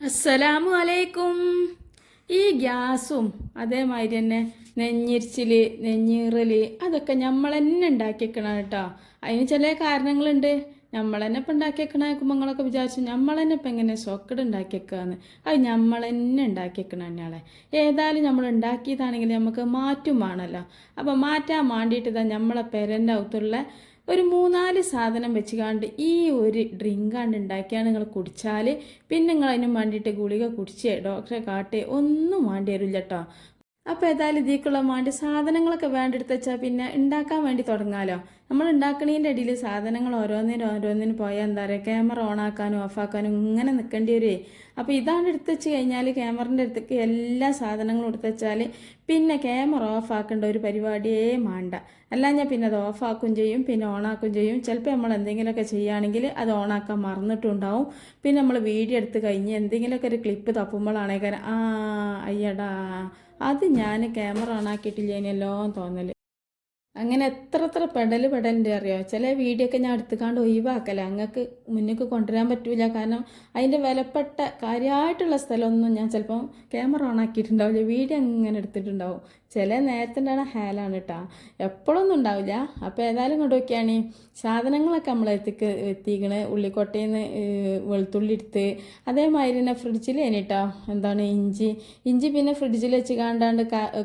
അസ്സലാമു അലൈക്കും ഈ ഗ്യാസും അതേമാതിരി തന്നെ നെഞ്ഞിരിച്ചിൽ നെഞ്ഞീറൽ അതൊക്കെ നമ്മൾ തന്നെ ഉണ്ടാക്കിയേക്കണം കേട്ടോ. അതിന് ചില കാരണങ്ങളുണ്ട്. നമ്മൾ തന്നെ ഇപ്പം ഉണ്ടാക്കിയേക്കണേക്കുമ്പോൾ നിങ്ങളൊക്കെ വിചാരിച്ചു നമ്മൾ തന്നെ ഇപ്പം എങ്ങനെ സോക്കട് ഉണ്ടാക്കിയേക്കാന്ന് അത് നമ്മൾ തന്നെ ഉണ്ടാക്കിയേക്കണം തന്നെയാളെ. ഏതായാലും നമ്മൾ ഉണ്ടാക്കിയതാണെങ്കിൽ നമുക്ക് മാറ്റും വേണമല്ലോ അപ്പം മാറ്റാൻ വേണ്ടിയിട്ട് ഇതാ നമ്മളെ പെരന്റെ അകത്തുള്ള ഒരു മൂന്നാൽ സാധനം വെച്ചുകാണ്ട് ഈ ഒരു ഡ്രിങ്കാണ്ട് ഉണ്ടാക്കിയാണ് നിങ്ങൾ കുടിച്ചാൽ പിന്നെ നിങ്ങൾ അതിനും വേണ്ടിയിട്ട് ഗുളിക കുടിച്ചേ ഡോക്ടറെ കാട്ടേ ഒന്നും വേണ്ടി വരില്ല കേട്ടോ അപ്പോൾ ഏതായാലും ഇതിക്കുള്ള മാണ്ടി സാധനങ്ങളൊക്കെ വേണ്ടെടുത്ത് വെച്ചാൽ പിന്നെ ഉണ്ടാക്കാൻ വേണ്ടി തുടങ്ങാലോ. നമ്മൾ ഉണ്ടാക്കണതിന്റെ ഇടയിൽ സാധനങ്ങൾ ഓരോന്നിനും ഓരോന്നിനും പോയാൽ എന്താ പറയുക ക്യാമറ ഓണാക്കാനും ഓഫാക്കാനും ഇങ്ങനെ നിൽക്കേണ്ടി വരുവേ അപ്പോൾ ഇതാണ് എടുത്ത് വെച്ച് കഴിഞ്ഞാൽ ക്യാമറന്റെ അടുത്തേക്ക് എല്ലാ സാധനങ്ങളും എടുത്ത് വെച്ചാൽ പിന്നെ ക്യാമറ ഓഫാക്കേണ്ട ഒരു പരിപാടിയേ വേണ്ട അല്ല ഞാൻ പിന്നെ അത് ഓഫാക്കും ചെയ്യും പിന്നെ ഓണാക്കും ചെയ്യും. ചിലപ്പോൾ നമ്മൾ എന്തെങ്കിലുമൊക്കെ ചെയ്യുകയാണെങ്കിൽ അത് ഓണാക്കാൻ മറന്നിട്ടുണ്ടാവും. പിന്നെ നമ്മൾ വീഡിയോ എടുത്ത് കഴിഞ്ഞ് എന്തെങ്കിലുമൊക്കെ ഒരു ക്ലിപ്പ് തപ്പുമ്പോഴാണേ കാരണം ആ അയ്യടാ അത് ഞാൻ ക്യാമറ ഓണാക്കിയിട്ടില്ലേനല്ലോ തോന്നൽ അങ്ങനെ എത്ര എത്ര പെടൽ പെടലിന്റെ അറിയോ? ചില വീഡിയോ ഒക്കെ ഞാൻ എടുത്തുകാണ്ട് ഒഴിവാക്കല. അങ്ങക്ക് മുന്നേക്ക് കൊണ്ടുവരാൻ പറ്റൂല. കാരണം അതിന്റെ വിലപ്പെട്ട കാര്യമായിട്ടുള്ള സ്ഥലമൊന്നും ഞാൻ ചിലപ്പം ക്യാമറ ഓൺ ആക്കിയിട്ടുണ്ടാവില്ല. വീഡിയോ അങ്ങനെ എടുത്തിട്ടുണ്ടാവും. ചില നേരത്തിന്റെ ഹാലാണ് കേട്ടോ എപ്പോഴൊന്നും ഉണ്ടാവില്ല. അപ്പോൾ ഏതായാലും കൊണ്ട് നോക്കിയാണ് സാധനങ്ങളൊക്കെ നമ്മൾ എത്തിക്ക് എത്തിക്കണേ. ഉള്ളിക്കോട്ടയിൽ നിന്ന് വെളുത്തുള്ളി എടുത്ത്. അതേമാതിരി തന്നെ ഫ്രിഡ്ജിൽ കേട്ടോ എന്താണ് ഇഞ്ചി. ഇഞ്ചി പിന്നെ ഫ്രിഡ്ജിൽ വെച്ച് കാണ്ടാണ്ട്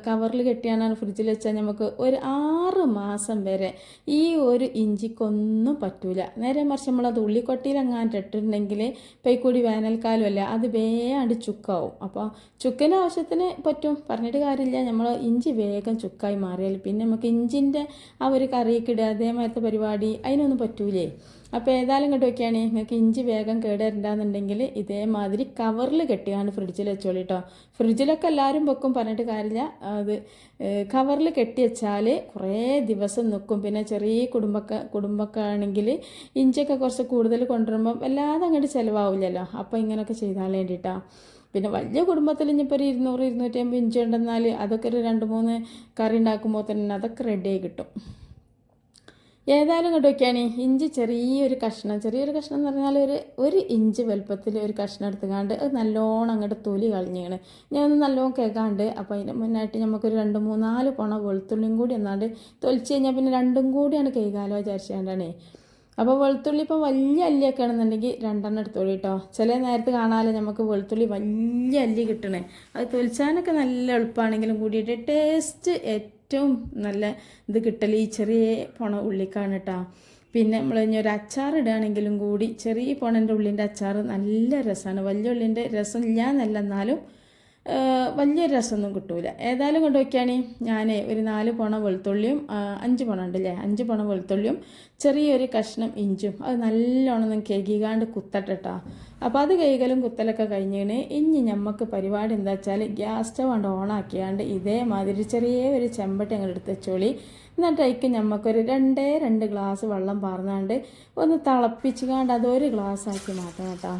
കവറിൽ കെട്ടിയാണ് ഫ്രിഡ്ജിൽ വെച്ചാൽ നമുക്ക് ഒരു ആറ് മാസം വരെ ഈ ഒരു ഇഞ്ചിക്കൊന്നും പറ്റൂല. നേരെ മറിച്ച് നമ്മളത് ഉള്ളിക്കൊട്ടിയിൽ അങ്ങാണ്ട് ഇട്ടിട്ടുണ്ടെങ്കിൽ പൈക്കൂടി വേനൽക്കാലമല്ല അത് വേണ്ട ചുക്കാവും. അപ്പോൾ ചുക്കിന് ആവശ്യത്തിന് പറ്റും. പറഞ്ഞിട്ട് കാര്യമില്ല. നമ്മൾ ഇഞ്ചി വേഗം ചുക്കായി മാറിയാൽ പിന്നെ നമുക്ക് ഇഞ്ചിന്റെ ആ ഒരു കറിയൊക്കെ ഇടുക അതേമാതിരത്തെ പരിപാടി അതിനൊന്നും പറ്റൂലേ. അപ്പോൾ ഏതായാലും ഇങ്ങോട്ട് വയ്ക്കുകയാണ് നിങ്ങൾക്ക് ഇഞ്ചി വേഗം കേടരണ്ടാന്നുണ്ടെങ്കിൽ ഇതേമാതിരി കവറിൽ കെട്ടിയാണ് ഫ്രിഡ്ജിൽ വെച്ചോളി കേട്ടോ ഫ്രിഡ്ജിലൊക്കെ എല്ലാവരും വെക്കും പറഞ്ഞിട്ട് കാര്യമില്ല. അത് കവറിൽ കെട്ടി വെച്ചാൽ കുറേ ദിവസം നിൽക്കും പിന്നെ ചെറിയ കുടുംബക്ക കുടുംബക്കാണെങ്കിൽ ഇഞ്ചിയൊക്കെ കുറച്ച് കൂടുതൽ കൊണ്ടുവരുമ്പം വല്ലാതെ അങ്ങോട്ട് ചിലവാവില്ലല്ലോ. അപ്പോൾ ഇങ്ങനെയൊക്കെ ചെയ്താൽ വേണ്ടിയിട്ടാണ് പിന്നെ വലിയ കുടുംബത്തിൽ ഇനിയിപ്പോൾ ഒരു ഇരുന്നൂറ് ഇരുന്നൂറ്റമ്പത് ഇഞ്ചി ഉണ്ടെന്നാൽ അതൊക്കെ ഒരു രണ്ട് മൂന്ന് കറി ഉണ്ടാക്കുമ്പോൾ തന്നെ അതൊക്കെ റെഡിയായി കിട്ടും. ഏതായാലും ഇങ്ങോട്ട് വയ്ക്കുകയാണ് ഇഞ്ചി ചെറിയൊരു കഷ്ണം ചെറിയൊരു കഷ്ണം എന്ന് പറഞ്ഞാൽ ഒരു ഒരു ഇഞ്ച് വലുപ്പത്തിൽ ഒരു കഷ്ണം എടുത്തുകാണ്ട് അത് നല്ലോണം അങ്ങോട്ട് തൊലി കളഞ്ഞാണ് ഞാൻ ഒന്ന് നല്ലോണം കേൾക്കാണ്ട് അപ്പോൾ അതിന് മുന്നായിട്ട് നമുക്കൊരു രണ്ട് മൂന്നാൽ പോണ വെളുത്തുള്ളിയും കൂടി എന്നാണ്ട് തൊലിച്ച് കഴിഞ്ഞാൽ പിന്നെ രണ്ടും കൂടിയാണ് കൈകാലോ വിചാരിച്ചാണ്ടാണേ. അപ്പോൾ വെളുത്തുള്ളി ഇപ്പോൾ വലിയ അല്ലിയൊക്കെ ആണെന്നുണ്ടെങ്കിൽ രണ്ടെണ്ണം എടുത്തോളൂ കേട്ടോ ചില നേരത്ത് കാണാമല്ലോ നമുക്ക് വെളുത്തുള്ളി വലിയ അല്ലി കിട്ടണേ. അത് തൊലിച്ചാനൊക്കെ നല്ല എളുപ്പമാണെങ്കിലും കൂടിയിട്ട് ടേസ്റ്റ് ഏറ്റവും നല്ല ഇത് കിട്ടൽ ഈ ചെറിയ പോണ ഉള്ളിക്കാണ് കേട്ടോ പിന്നെ നമ്മൾ ഇനി ഒരു അച്ചാർ ഇടുകയാണെങ്കിലും കൂടി ചെറിയ പോണന്റെ ഉള്ളിന്റെ അച്ചാർ നല്ല രസമാണ് വലിയ ഉള്ളിന്റെ രസം ഇല്ല എന്നല്ല എന്നാലും വലിയ രസമൊന്നും കിട്ടൂല. ഏതായാലും കൊണ്ടുവയ്ക്കുകയാണ് ഞാൻ ഒരു നാല് പണ വെളുത്തുള്ളിയും അഞ്ച് പണം ഉണ്ടല്ലേ? അഞ്ച് പണം വെളുത്തുള്ളിയും ചെറിയൊരു കഷ്ണം ഇഞ്ചും. അത് നല്ലോണം കേകികാണ്ട് കുത്തട്ടോ അപ്പോൾ അത് കൈകലും കുത്തലൊക്കെ കഴിഞ്ഞിന് ഇനി നമുക്ക് പരിപാടി എന്താ വെച്ചാൽ ഗ്യാസ് സ്റ്റവ് കൊണ്ട് ഓണാക്കിയാണ്ട് ഇതേമാതിരി ചെറിയ ഒരു ചെമ്പട്ടി അങ്ങോട്ട് എടുത്ത് വെച്ചോളി. എന്നിട്ട് അതിക്ക് നമുക്കൊരു രണ്ടേ രണ്ട് ഗ്ലാസ് വെള്ളം പാർന്നാണ്ട് ഒന്ന് തിളപ്പിച്ചുകാണ്ട് അതൊരു ഗ്ലാസ് ആക്കി മാറ്റണം കേട്ടോ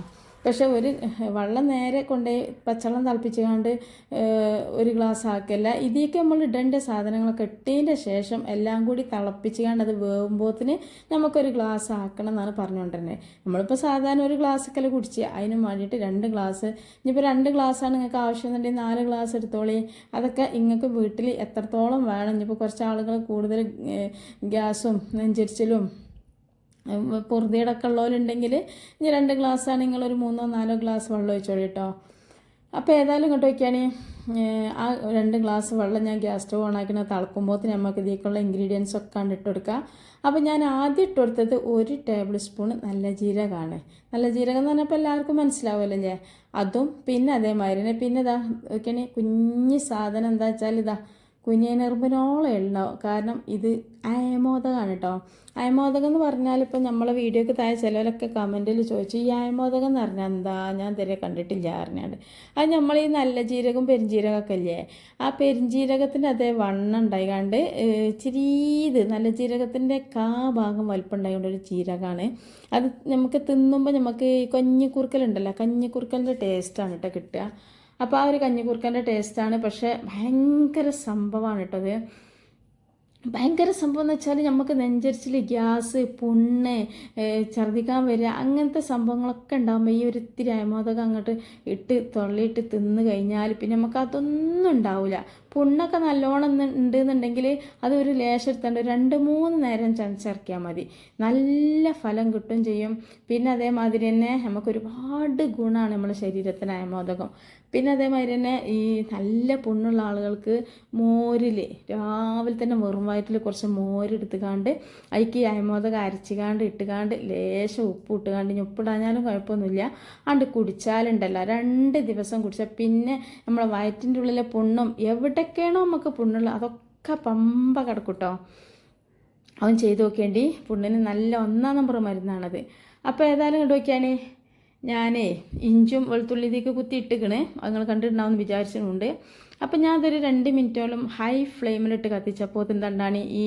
പക്ഷെ ഒരു വെള്ളം നേരെ കൊണ്ടേ പച്ചവെള്ളം തിളപ്പിച്ചുകൊണ്ട് ഒരു ഗ്ലാസ് ആക്കല്ല. ഇതിലേക്ക് നമ്മൾ ഇടേണ്ട സാധനങ്ങളൊക്കെ ഇട്ടതിന്റെ ശേഷം എല്ലാം കൂടി തിളപ്പിച്ചുകൊണ്ട് അത് വേവുമ്പോത്തിന് നമുക്കൊരു ഗ്ലാസ് ആക്കണം എന്നാണ് പറഞ്ഞുകൊണ്ടിരുന്നത് നമ്മളിപ്പോൾ സാധാരണ ഒരു ഗ്ലാസ് ഗ്ലാസ്സൊക്കെ കുടിച്ച്. അതിന് വേണ്ടിയിട്ട് രണ്ട് ഗ്ലാസ്. ഇനിയിപ്പോൾ രണ്ട് ഗ്ലാസ്സാണ് നിങ്ങൾക്ക് ആവശ്യമെന്നുണ്ടെങ്കിൽ നാല് ഗ്ലാസ് എടുത്തോളി. അതൊക്കെ നിങ്ങൾക്ക് വീട്ടിൽ എത്രത്തോളം വേണം? ഇനിയിപ്പോൾ കുറച്ച് ആളുകൾ കൂടുതൽ ഗ്യാസും നെഞ്ചരിച്ചിലും പൊറുതിയടക്കം ഉള്ളവരുണ്ടെങ്കിൽ ഇനി രണ്ട് ഗ്ലാസ് ആണെങ്കിൽ ഒരു മൂന്നോ നാലോ ഗ്ലാസ് വെള്ളം ഒഴിച്ചോളി കേട്ടോ അപ്പോൾ ഏതായാലും ഇങ്ങോട്ട് വയ്ക്കുകയാണ് ആ രണ്ട് ഗ്ലാസ് വെള്ളം ഞാൻ ഗ്യാസ് സ്റ്റവ് ഓണാക്കുന്ന തിളക്കുമ്പോൾ നമുക്ക് ഇതിലേക്കുള്ള ഇൻഗ്രീഡിയൻസ് ഒക്കെ കണ്ട് ഇട്ട് കൊടുക്കുക അപ്പോൾ ഞാൻ ആദ്യം ഇട്ട് കൊടുത്തത് ഒരു ടേബിൾ സ്പൂൺ നല്ല ജീരകമാണ് നല്ല ജീരകം എന്ന് പറഞ്ഞപ്പോൾ എല്ലാവർക്കും മനസ്സിലാവുമല്ലോ അതും പിന്നെ അതേമാതിരി പിന്നെ ഇതാ ഒക്കെയാണ് കുഞ്ഞ് സാധനം എന്താ വെച്ചാൽ ഇതാ കുഞ്ഞിനെറുമ്പിനോളം ഉണ്ടാവും കാരണം ഇത് അയമോദകമാണ് കേട്ടോ അയമോദകം എന്ന് പറഞ്ഞാൽ ഇപ്പം നമ്മളെ വീഡിയോക്ക് താഴെ ചിലവരൊക്കെ കമന്റിൽ ചോദിച്ചു ഈ അയമോദകം എന്ന് പറഞ്ഞാൽ എന്താ? ഞാൻ തരെ കണ്ടിട്ടില്ല അറിഞ്ഞാണ്ട് അത് നമ്മൾ ഈ നല്ല ജീരകം പെരിഞ്ജീരകമൊക്കെ ഇല്ലേ? ആ പെരിഞ്ജീരകത്തിന്റെ അതേ വണ്ണം ഉണ്ടായിക്കാണ്ട് ചിരീത് നല്ല ജീരകത്തിന്റെ കാ ഭാഗം വലിപ്പം ഒരു ജീരകമാണ്. അത് നമുക്ക് തിന്നുമ്പോൾ നമുക്ക് ഈ കഞ്ഞിക്കുറുക്കലുണ്ടല്ലോ കഞ്ഞിക്കുറുക്കലിന്റെ ടേസ്റ്റാണ് കേട്ടോ കിട്ടുക. അപ്പോൾ ആ ഒരു കഞ്ഞിക്കുറുക്കന്റെ ടേസ്റ്റാണ് പക്ഷേ ഭയങ്കര സംഭവമാണ് കേട്ടത് ഭയങ്കര സംഭവം എന്ന് വെച്ചാൽ നമുക്ക് നെഞ്ചരിച്ചിൽ ഗ്യാസ് പുണ്ണ് ഛർദിക്കാൻ വരിക അങ്ങനത്തെ സംഭവങ്ങളൊക്കെ ഉണ്ടാകുമ്പോൾ ഈ ഒരു ഇത്തിരി അയമോദകം അങ്ങോട്ട് ഇട്ട് തൊള്ളിയിട്ട് തിന്ന് കഴിഞ്ഞാൽ പിന്നെ നമുക്ക് അതൊന്നും ഉണ്ടാവില്ല പുണ്ണൊക്കെ നല്ലോണം ഉണ്ട് എന്നുണ്ടെങ്കിൽ അത് ഒരു ലേശം എടുത്തേണ്ട രണ്ട് മൂന്ന് നേരം ചതച്ചിറക്കിയാൽ മതി. നല്ല ഫലം കിട്ടും ചെയ്യും. പിന്നെ അതേമാതിരി തന്നെ നമുക്ക് ഒരുപാട് ഗുണമാണ് നമ്മുടെ ശരീരത്തിന് അയമോദകം. പിന്നെ അതേമാതിരി തന്നെ ഈ നല്ല പുണ്ണുള്ള ആളുകൾക്ക് മോരിൽ രാവിലെ തന്നെ വെറും വയറ്റിൽ കുറച്ച് മോരെടുത്തുകാണ്ട് അതിക്ക് അയമോദക അരച്ചുകാണ്ട് ഇട്ടുകാണ്ട് ലേശം ഉപ്പ് ഇട്ടുകാണ്ട് ഇനി ഉപ്പിടാഞ്ഞാലും കുഴപ്പമൊന്നുമില്ല. അണ്ട് കുടിച്ചാലുണ്ടല്ലോ. രണ്ട് ദിവസം കുടിച്ചാൽ പിന്നെ നമ്മളെ വയറ്റിന്റെ ഉള്ളിലെ പുണ്ണും എവിടേക്കാണോ നമുക്ക് പുണ്ണുള്ളത് അതൊക്കെ പമ്പ കിടക്കൂട്ടോ. അവൻ ചെയ്തു നോക്കേണ്ടി പുണ്ണിന് നല്ല ഒന്നാം നമ്പർ മരുന്നാണത്. അപ്പോൾ ഏതായാലും കണ്ടു നോക്കിയാണേ ഞാനേ ഇഞ്ചും വെളുത്തുള്ളി ഇതിലേക്ക് കുത്തി ഇട്ടിക്കണ് നിങ്ങൾ കണ്ടിട്ടുണ്ടാവും വിചാരിച്ചിട്ടുണ്ട്. അപ്പം ഞാൻ അതൊരു രണ്ട് മിനിറ്റോളം ഹൈ ഫ്ലെയിമിലിട്ട് കത്തിച്ചപ്പോൾ എന്താണ് ഈ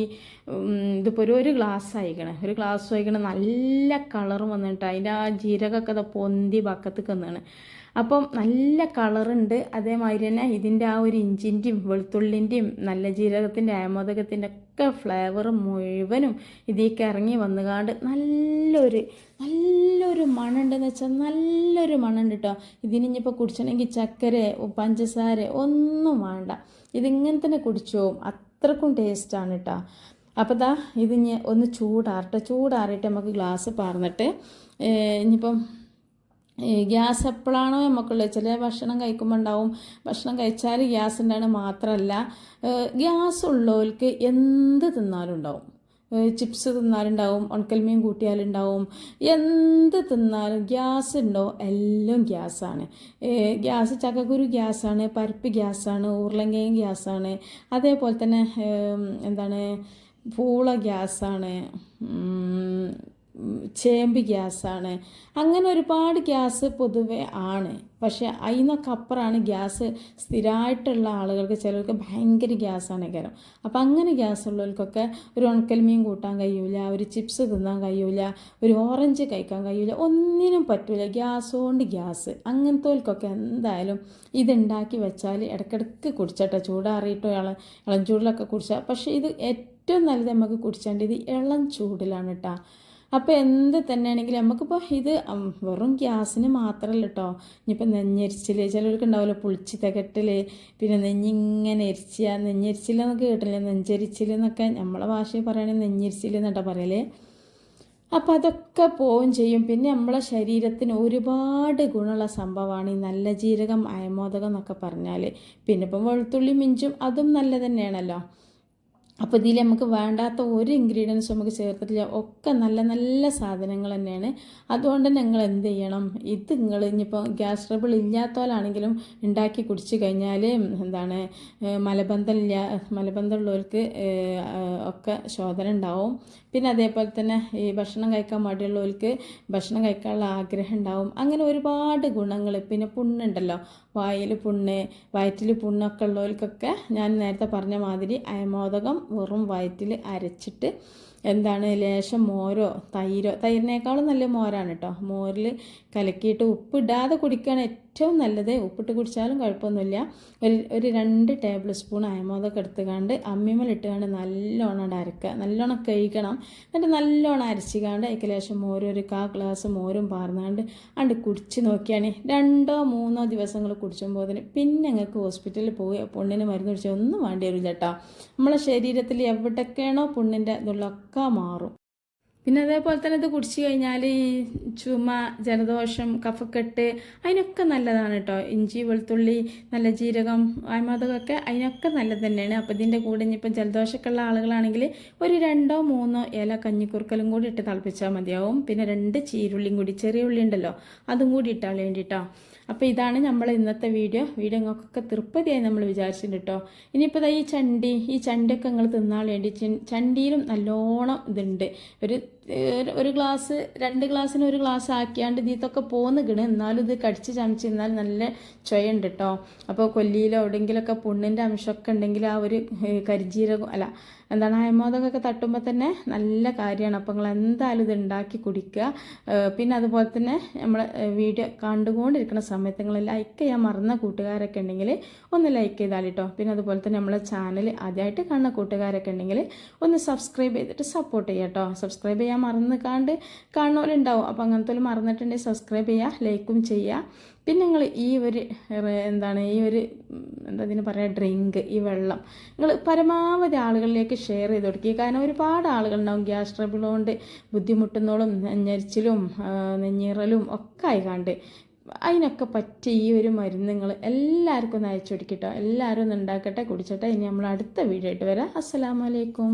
ഇതിപ്പോൾ ഒരു ഒരു ഗ്ലാസ് ആയിക്കണേ. ഒരു ഗ്ലാസ് ആയിക്കണ നല്ല കളറും വന്നിട്ട് അതിന്റെ ആ ജീരകമൊക്കെ അത് പൊന്തി ബക്കത്തേക്ക് വന്നാണ് അപ്പം നല്ല കളറുണ്ട് അതേമാതിരി തന്നെ ഇതിന്റെ ആ ഒരു ഇഞ്ചിന്റെയും വെളുത്തുള്ളിന്റെയും നല്ല ജീരകത്തിന്റെ അയമോദകത്തിന്റെ ഒക്കെ ഫ്ലേവർ മുഴുവനും ഇതിലേക്ക് ഇറങ്ങി വന്നുകാണ്ട് നല്ലൊരു നല്ലൊരു മണമുണ്ടെന്ന് വെച്ചാൽ നല്ലൊരു മണമുണ്ട് കേട്ടോ ഇതിനിപ്പോൾ കുടിച്ചണമെങ്കിൽ ചക്കര പഞ്ചസാര ഒന്നും വേണ്ട. ഇതിങ്ങനെ തന്നെ കുടിച്ചു. പോകും അത്രക്കും ടേസ്റ്റാണ് കേട്ടോ അപ്പോൾ ദാ ഇതിഞ്ഞ് ഒന്ന് ചൂടാറട്ടെ ചൂടാറിയിട്ട് നമുക്ക് ഗ്ലാസ് പാർന്നിട്ട് ഇനിയിപ്പം ഗ്യാസ് എപ്പോഴാണോ നമുക്കുള്ളത് ചില ഭക്ഷണം കഴിക്കുമ്പോൾ ഉണ്ടാവും. ഭക്ഷണം കഴിച്ചാൽ ഗ്യാസ് ഉണ്ടാണ് മാത്രമല്ല ഗ്യാസ് ഉള്ളവർക്ക് എന്ത് തിന്നാലും ഉണ്ടാവും. ചിപ്സ് തിന്നാലുണ്ടാവും ഉണക്കൽമീൻ കൂട്ടിയാലുണ്ടാവും. എന്ത് തിന്നാലും ഗ്യാസ് ഉണ്ടോ എല്ലാം ഗ്യാസാണ്. ഗ്യാസ് ചക്കക്കുരു ഗ്യാസാണ് പരിപ്പ് ഗ്യാസാണ് ഉരുളങ്കയും ഗ്യാസാണ്. അതേപോലെ തന്നെ എന്താണ് പൂള ഗ്യാസാണ്. ചേമ്പ് ഗ്യാസാണ്. അങ്ങനെ ഒരുപാട് ഗ്യാസ് പൊതുവെ ആണ്. പക്ഷേ അതിനൊക്കെ അപ്പുറമാണ് ഗ്യാസ് സ്ഥിരമായിട്ടുള്ള ആളുകൾക്ക് ചിലർക്ക് ഭയങ്കര ഗ്യാസാണ് കയറും അപ്പം അങ്ങനെ ഗ്യാസ് ഉള്ളവർക്കൊക്കെ ഒരു ഉണക്കൽ മീൻ കൂട്ടാൻ കഴിയൂല ഒരു ചിപ്സ് തിന്നാൻ കഴിയൂല ഒരു ഓറഞ്ച് കഴിക്കാൻ കഴിയൂല ഒന്നിനും പറ്റില്ല ഗ്യാസ് കൊണ്ട് ഗ്യാസ്. അങ്ങനത്തെവർക്കൊക്കെ എന്തായാലും ഇതുണ്ടാക്കി വെച്ചാൽ ഇടയ്ക്കിടയ്ക്ക് കുടിച്ചട്ടെ. ചൂടാറിയിട്ടോ ഇളം ഇളം ചൂടിലൊക്കെ കുടിച്ചാൽ പക്ഷേ ഇത് ഏറ്റവും നല്ലത് നമുക്ക് കുടിച്ചേണ്ടത് ഇളം ചൂടിലാണ് കേട്ടോ അപ്പോൾ എന്ത് തന്നെയാണെങ്കിലും നമുക്കിപ്പോൾ ഇത് വെറും ഗ്യാസിന് മാത്രമല്ല കേട്ടോ ഇനിയിപ്പോൾ നെഞ്ഞരിച്ചിൽ ചിലർക്ക് ഉണ്ടാവില്ല പുളിച്ചി തകട്ടൽ പിന്നെ നെഞ്ഞിങ്ങനെ എരിച്ചുക നെഞ്ഞരിച്ചിൽ എന്നൊക്കെ കേട്ടില്ലേ? നെഞ്ചരിച്ചിൽ എന്നൊക്കെ നമ്മളെ ഭാഷയിൽ പറയുകയാണെങ്കിൽ നെഞ്ഞരിച്ചിൽ എന്നിട്ടാണ് പറയലേ. അപ്പം അതൊക്കെ പോവും ചെയ്യും. പിന്നെ നമ്മളെ ശരീരത്തിന് ഒരുപാട് ഗുണമുള്ള സംഭവമാണ് ഈ നല്ല ജീരകം അയമോദകം എന്നൊക്കെ പറഞ്ഞാൽ പിന്നെ ഇപ്പം വെളുത്തുള്ളി മിഞ്ചും അതും നല്ല തന്നെയാണല്ലോ. അപ്പോൾ ഇതിൽ നമുക്ക് വേണ്ടാത്ത ഒരു ഇൻഗ്രീഡിയൻസ് നമുക്ക് ചേർത്തിട്ടില്ല. ഒക്കെ നല്ല നല്ല സാധനങ്ങൾ തന്നെയാണ്. അതുകൊണ്ട് തന്നെ നിങ്ങൾ എന്ത് ചെയ്യണം? ഇത് നിങ്ങൾ ഇനിയിപ്പോൾ ഗ്യാസ് ട്രബിൾ ഇല്ലാത്തവരാണെങ്കിലും ഉണ്ടാക്കി കുടിച്ച് കഴിഞ്ഞാൽ എന്താണ് മലബന്ധം ഇല്ല മലബന്ധമുള്ളവർക്ക് ഒക്കെ ശോധന ഉണ്ടാവും. പിന്നെ അതേപോലെ തന്നെ ഈ ഭക്ഷണം കഴിക്കാൻ മടിയുള്ളവർക്ക് ഭക്ഷണം കഴിക്കാനുള്ള ആഗ്രഹം ഉണ്ടാവും. അങ്ങനെ ഒരുപാട് ഗുണങ്ങൾ പിന്നെ പുണ്ണുണ്ടല്ലോ. വായിൽ പുണ്ണ് വയറ്റിൽ പുണ്ണൊക്കെ ഉള്ളവർക്കൊക്കെ ഞാൻ നേരത്തെ പറഞ്ഞ മാതിരി അയമോദകം വെറും വയറ്റിൽ അരച്ചിട്ട് എന്താണ് ലേശം മോരോ തൈരോ തൈരിനേക്കാളും നല്ല മോരാണ് കേട്ടോ. മോരിൽ കലക്കിയിട്ട് ഉപ്പിടാതെ കുടിക്കുകയാണ് ഏറ്റവും നല്ലത് ഉപ്പിട്ട് കുടിച്ചാലും കുഴപ്പമൊന്നുമില്ല. ഒരു ഒരു രണ്ട് ടേബിൾ സ്പൂൺ അയമോദൊക്കെ എടുത്തുകാണ്ട് അമ്മിമലിട്ടുകാണ്ട് നല്ലോണം അരക്കുക. നല്ലോണം കഴിക്കണം എന്നിട്ട് നല്ലോണം അരച്ചിക്കാണ്ട് അതിക്ക് ലേശം മോരും ഒരു കാ ഗ്ലാസ് മോരും പാർന്നാണ്ട് അണ്ട് കുടിച്ച് നോക്കിയാണ്. രണ്ടോ മൂന്നോ ദിവസങ്ങൾ കുടിച്ചുമ്പോൾ പിന്നെ ഞങ്ങൾക്ക് ഹോസ്പിറ്റലിൽ പോയി പൊണ്ണിന് മരുന്ന് കുടിച്ചാൽ ഒന്നും വേണ്ടി വരില്ല കേട്ടോ നമ്മളെ ശരീരത്തിൽ എവിടൊക്കെയാണോ പുണ്ണിന്റെ ഇതുള്ളൊക്കെ മാറും. പിന്നെ അതേപോലെ തന്നെ ഇത് കുടിച്ചു കഴിഞ്ഞാൽ ഈ ചുമ ജലദോഷം കഫക്കെട്ട് അതിനൊക്കെ നല്ലതാണ് കേട്ടോ ഇഞ്ചി വെളുത്തുള്ളി നല്ല ജീരകം അമതകമൊക്കെ അതിനൊക്കെ നല്ലത് തന്നെയാണ്. അപ്പോൾ ഇതിന്റെ കൂടെ ഇനിയിപ്പം ജലദോഷമൊക്കെ ഉള്ള ആളുകളാണെങ്കിൽ ഒരു രണ്ടോ മൂന്നോ ഇല കഞ്ഞിക്കുറുക്കലും കൂടി ഇട്ട് തിളപ്പിച്ചാൽ മതിയാവും. പിന്നെ രണ്ട് ചീരുള്ളിയും കൂടി ചെറിയ ഉള്ളി ഉണ്ടല്ലോ അതും കൂടി ഇട്ടാൽ വേണ്ടിയിട്ടോ അപ്പോൾ ഇതാണ് നമ്മൾ ഇന്നത്തെ വീഡിയോ. വീഡിയോ നിങ്ങൾക്കൊക്കെ തൃപ്തിയായി നമ്മൾ വിചാരിച്ചിട്ടുണ്ട് കേട്ടോ ഇനിയിപ്പോൾ ഈ ചണ്ടി ഈ ചണ്ടിയൊക്കെ നിങ്ങൾ തിന്നാൻ വേണ്ടി ചണ്ടിയിലും നല്ലോണം ഇതുണ്ട്. ഒരു ഒരു ഗ്ലാസ് രണ്ട് ഗ്ലാസ്സിന് ഒരു ഗ്ലാസ് ആക്കിയാണ്ട് ഇതിത്തൊക്കെ പോന്നുകിണ് എന്നാലും ഇത് കടിച്ച് ചമച്ച് എന്നാൽ നല്ല ചുയുണ്ട് കേട്ടോ അപ്പോൾ കൊല്ലിയിലോ എവിടെയെങ്കിലുമൊക്കെ പുണ്ണിന്റെ അംശമൊക്കെ ഉണ്ടെങ്കിൽ ആ ഒരു കരിജീരകം അല്ല എന്താണ് അയമോദകമൊക്കെ തട്ടുമ്പോൾ തന്നെ നല്ല കാര്യമാണ്. അപ്പോൾ നിങ്ങൾ എന്തായാലും ഇത് ഉണ്ടാക്കി കുടിക്കുക. പിന്നെ അതുപോലെ തന്നെ നമ്മൾ വീഡിയോ കണ്ടുകൊണ്ടിരിക്കുന്ന സമയത്ത് നിങ്ങൾ ലൈക്ക് ചെയ്യാൻ മറന്ന കൂട്ടുകാരൊക്കെ ഉണ്ടെങ്കിൽ ഒന്ന് ലൈക്ക് ചെയ്താൽ കേട്ടോ പിന്നെ അതുപോലെ തന്നെ നമ്മളെ ചാനൽ ആദ്യമായിട്ട് കാണുന്ന കൂട്ടുകാരൊക്കെ ഉണ്ടെങ്കിൽ ഒന്ന് സബ്സ്ക്രൈബ് ചെയ്തിട്ട് സപ്പോർട്ട് ചെയ്യാം കേട്ടോ സബ്സ്ക്രൈബ് ചെയ്യാൻ മറന്ന് കാണ്ട് കാണുന്നവരുണ്ടാവും. അപ്പോൾ അങ്ങനത്തെ മറന്നിട്ടുണ്ടെങ്കിൽ സബ്സ്ക്രൈബ് ചെയ്യുക ലൈക്കും ചെയ്യുക പിന്നെ നിങ്ങൾ ഈ ഒരു എന്താണ് ഈ ഒരു എന്താ ഇതിന് പറയുക ഡ്രിങ്ക് ഈ വെള്ളം നിങ്ങൾ പരമാവധി ആളുകളിലേക്ക് ഷെയർ ചെയ്ത് കൊടുക്കുക. കാരണം ഒരുപാട് ആളുകളുണ്ടാവും ഗ്യാസ് ട്രബിൾ കൊണ്ട് ബുദ്ധിമുട്ടുന്നോളും നെഞ്ഞരിച്ചിലും നെഞ്ഞിറലും ഒക്കെ ആയിക്കാണ്ട് അതിനൊക്കെ പറ്റിയ ഈ ഒരു മരുന്ന് നിങ്ങൾ എല്ലാവർക്കും ഒന്ന് അയച്ചു കൊടുക്കട്ടോ എല്ലാവരും ഒന്ന് ഉണ്ടാക്കട്ടെ കുടിച്ചട്ടെ. ഇനി നമ്മൾ അടുത്ത വീഡിയോ ആയിട്ട് വരാം. അസ്സലാമലൈക്കും